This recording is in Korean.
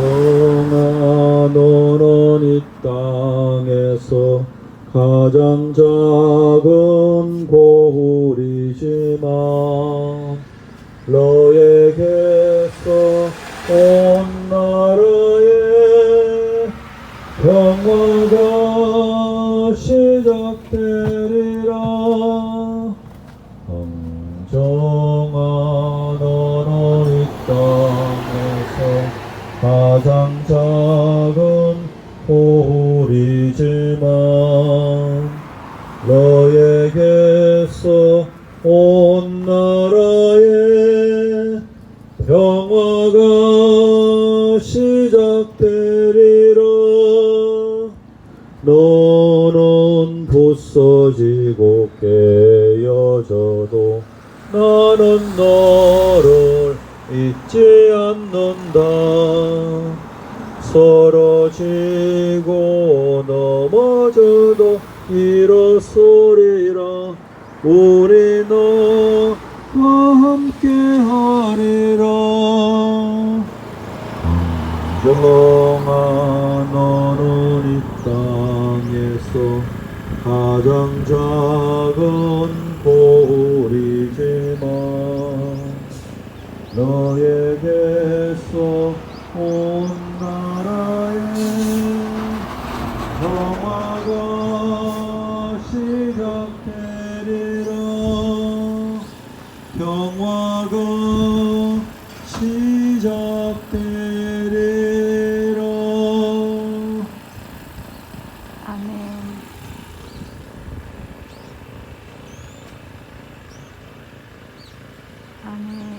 성아 너는 이 땅에서 가장 작은 고울이지만 너에게서 온 나라의 평화가 시 작은 고울이지만 너에게서 온 나라의 평화가 시작되리라. 너는 부서지고 깨어져도 나는 너를 잊지 않는다 쓰러지고 넘어져도 일어서리라 우리 너와 함께 하리라. 정아 너는 이 땅에서 가장 작은 고울이지만 너에게서 온 평화가 시작되리라. 평화가 시작되리라. 아멘. 아멘.